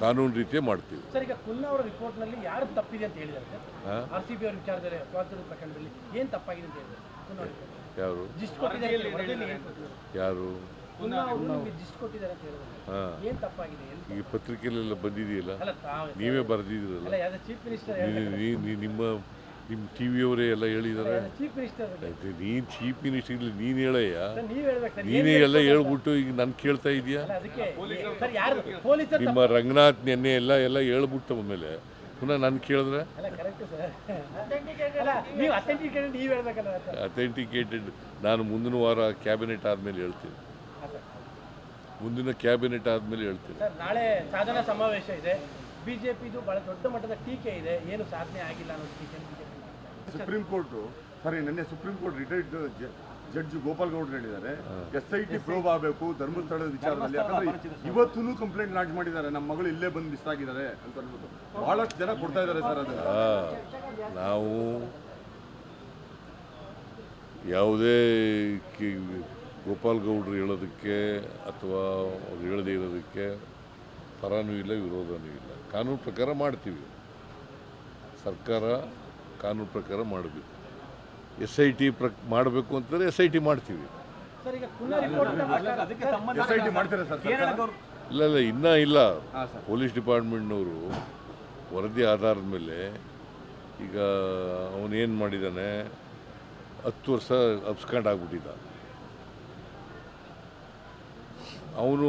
ಕಾನೂನು ರೀತಿಯೇ ಮಾಡ್ತೀವಿ. ಸರ್ ಈಗ ಕುನ್ನ ಅವರ ರಿಪೋರ್ಟ್ನಲ್ಲಿ ಯಾರು ತಪ್ಪಿದೆ ಅಂತ ಹೇಳಿದ್ದಾರೆ ಸರ್? ಆ? ಆರ್ ಸಿ ಬಿ ಅವರ ವಿಚಾರದಲ್ಲಿ ಸ್ವಾತಂತ್ರ್ಯ ಪ್ರಕರಣದಲ್ಲಿ ಏನು ತಪ್ಪಾಗಿದೆ ಅಂತ ಹೇಳಿದ್ದಾರೆ ಅವ್ರ ಯಾರು? ಜಿಸ್ಟ್ ಕೊಟ್ಟಿದ್ದಾರೆ ವರದಿಯಲ್ಲಿ ಏನ್ ಕೊಟ್ಟಿದ್ದಾರೆ? ಯಾರು? ಕುನ್ನ ಅವರು ನಿಮಗೆ ಜಿಸ್ಟ್ ಕೊಟ್ಟಿದ್ದಾರೆ ಅಂತ ಹೇಳಿದ್ದಾರೆ. ಹಾಂ. ಏನ್ ತಪ್ಪಾಗಿದೆ? ಎಲ್ಲಿ ಈಗ ಪತ್ರಿಕೆಯಲ್ಲೆಲ್ಲ ಬಂದಿದೆಯಲ್ಲ? ಅಲ್ಲ ತಾವು ನೀವೇ ಬರೆದಿದ್ದೀರಲ್ಲ? ಅಲ್ಲ ಯಾವ್ದು ಚೀಫ್ ಮಿನಿಸ್ಟರ್ ನೀ- ನಿಮ್ಮ ನಿಮ್ಮ ಟಿ ವಿಯವರೇ ಎಲ್ಲ ಹೇಳಿದ್ದಾರೆ. ನೀನು ಚೀಫ್ ಮಿನಿಸ್ಟರ್ ಇಲ್ಲಿ ನೀನು ಹೇಳಯ್ಯ. ನೀನೇ ಎಲ್ಲ ಹೇಳ್ಬಿಟ್ಟು ಈಗ ನಾನು ಕೇಳ್ತಾ ಇದೆಯಾ? ನಿಮ್ಮ ರಂಗನಾಥ್ ನೆನ್ನೆ ಎಲ್ಲ ಎಲ್ಲ ಹೇಳ್ಬಿಟ್ಟು ಆಮೇಲೆ ಪುನಃ ನಾನು ಕೇಳಿದ್ರೆ? ಅಥೆಂಟಿಕೇಟೆಡ್ ನಾನು ಮುಂದಿನ ವಾರ ಕ್ಯಾಬಿನೆಟ್ ಆದಮೇಲೆ ಹೇಳ್ತೀನಿ. ಮುಂದಿನ ಕ್ಯಾಬಿನೆಟ್ ಆದಮೇಲೆ ಹೇಳ್ತೀನಿ. ನಾಳೆ ಸಾಧನ ಸಮಾವೇಶ ಇದೆ. ಬಿಜೆಪಿದು ಬಹಳ ದೊಡ್ಡ ಮಟ್ಟದ ಟೀಕೆ ಇದೆ. ಏನು ಸಾಧನೆ ಆಗಿಲ್ಲ ಅನ್ನೋ ಟೀಕೆ ಸುಪ್ರೀಂ ಕೋರ್ಟ್ ಸಾರಿ ನಿನ್ನೆ supreme court retired judge Gopal ಗೌಡ್ರು ಹೇಳಿದ್ದಾರೆ. ಎಸ್ ಐ ಟಿ ಪ್ರೋಬ್ ಆಗಬೇಕು ಧರ್ಮಸ್ಥಳದ ವಿಚಾರದಲ್ಲಿ. ಯಾಕಂದ್ರೆ ಇವತ್ತೂ ಕಂಪ್ಲೇಂಟ್ ಲಾಂಚ್ ಮಾಡಿದ್ದಾರೆ. ನಮ್ಮ ಮಗಳು ಇಲ್ಲೇ ಬಂದು ಮಿಸ್ ಆಗಿದ್ದಾರೆ ಅಂತ ಅನ್ಬಿಟ್ಟು. ಬಹಳಷ್ಟು ಜನ ಕೊಡ್ತಾ ಇದ್ದಾರೆ ಸರ್ ಅದನ್ನ. ನಾವು ಯಾವುದೇ ಕಿ- ಗೋಪಾಲ್ ಗೌಡ್ರು ಹೇಳೋದಕ್ಕೆ ಅಥವಾ ಅವ್ರು ಹೇಳದೇ ಇರೋದಕ್ಕೆ ಪರನೂ ಇಲ್ಲ ವಿರೋಧನೂ ಇಲ್ಲ. ಕಾನೂನು ಪ್ರಕಾರ ಮಾಡ್ತೀವಿ. ಸರ್ಕಾರ ಕಾನೂನು ಪ್ರಕಾರ ಮಾಡಬೇಕು. ಎಸ್ ಐ ಟಿ ಪ್ರ ಮಾಡಬೇಕು ಅಂತಂದರೆ ಎಸ್ ಐ ಟಿ ಮಾಡ್ತೀವಿ. ಸರ್ ಈಗ ಕುನ್ನ ರಿಪೋರ್ಟ್ ಅದಕ್ಕೆ ಸಂಬಂಧ ಎಸ್ ಮಾಡ್ತಾರೆ ಸರ್ ಕೇರಳ ಸರ್ಕಾರ? ಗೌರ್ ಇಲ್ಲ ಇಲ್ಲ ಇನ್ನೂ ಇಲ್ಲ. ಹಾ ಸರ್. ಪೊಲೀಸ್ ಡಿಪಾರ್ಟ್ಮೆಂಟ್ನವರು ವರದಿ ಆಧಾರದ ಮೇಲೆ ಈಗ ಅವನೇನು ಮಾಡಿದ್ದಾನೆ ಹತ್ತು ವರ್ಷ ಅಬ್ಸ್ಕಾಂಡ್ ಆಗ್ಬಿಟ್ಟಿದ್ದ ಅವನು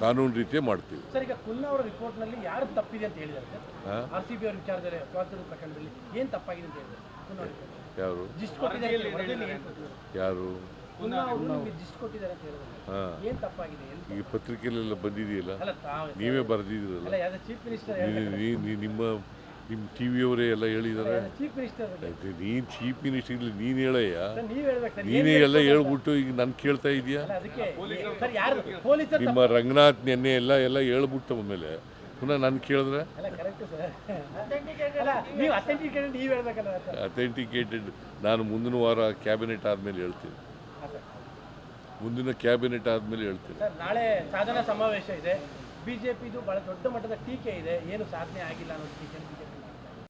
ಕಾನೂನು ರೀತಿಯೇ ಮಾಡ್ತೀವಿ. ಸರ್ ಈಗ ಕುಲ್ಲಾ ಅವರ ರಿಪೋರ್ಟ್ನಲ್ಲಿ ಯಾರು ತಪ್ಪಿದೆ ಅಂತ ಹೇಳಿದ್ದಾರೆ ಸರ್? ಆ? ಆರ್ ಸಿ ಬಿ ಅವ್ರ ವಿಚಾರದಲ್ಲಿ ಸ್ವಾತಂತ್ರ್ಯ ಪ್ರಕರಣದಲ್ಲಿ ಏನು ತಪ್ಪಾಗಿದೆ ಅಂತ ಹೇಳಿದ್ದಾರೆ ಯಾರು? ಜಿಸ್ಟ್ ಕೊಟ್ಟಿದ್ದಾರೆ ಯಾರು? ಅವರು ನಿಮಗೆ ಜಿಸ್ಟ್ ಕೊಟ್ಟಿದ್ದಾರೆ ಅಂತ ಹೇಳಿದ್ದಾರೆ ಹಾಂ. ಏನ್ ತಪ್ಪಾಗಿದೆ? ಎಲ್ಲಿ ಈ ಪತ್ರಿಕೆಯಲ್ಲೆಲ್ಲ ಬಂದಿದೆಯಲ್ಲ? ಅಲ್ಲ ತಾವು. ನೀವೇ ಬರೆದಿದ್ದೀರಲ್ಲ? ಅಲ್ಲ ಯಾವ್ದು ಚೀಫ್ ಮಿನಿಸ್ಟರ್ ನೀ- ನೀ- ನೀ- ನಿಮ್ಮ ನಿಮ್ಮ ಟಿ ವಿಯವರೇ ಎಲ್ಲ ಹೇಳಿದ್ದಾರೆ ನೀನು ಚೀಫ್ ಮಿನಿಸ್ಟರ್ ಇಲ್ಲಿ ನೀನು ಹೇಳಯ್ಯ. ನೀನೇ ಎಲ್ಲ ಹೇಳ್ಬಿಟ್ಟು ಈಗ ನಾನು ಕೇಳ್ತಾ ಇದೆಯಾ? ನಿಮ್ಮ ರಂಗನಾಥ್ ನೆನ್ನೆ ಎಲ್ಲ ಎಲ್ಲ ಹೇಳ್ಬಿಟ್ಟು ಆಮೇಲೆ ಪುನಃ ನಾನು ಕೇಳಿದ್ರೆ? ಅಥೆಂಟಿಕೇಟೆಡ್ ನಾನು ಮುಂದಿನ ವಾರ ಕ್ಯಾಬಿನೆಟ್ ಆದಮೇಲೆ ಹೇಳ್ತೀನಿ. ಮುಂದಿನ ಕ್ಯಾಬಿನೆಟ್ ಆದಮೇಲೆ ಹೇಳ್ತೀನಿ. ನಾಳೆ ಸಾಧನ ಸಮಾವೇಶ ಇದೆ. ಬಿಜೆಪಿದು ಬಹಳ ದೊಡ್ಡ ಮಟ್ಟದ ಟೀಕೆ ಇದೆ. ಏನು ಸಾಧನೆ ಆಗಿಲ್ಲ ಟೀಕೆ ಬಿಜೆಪಿ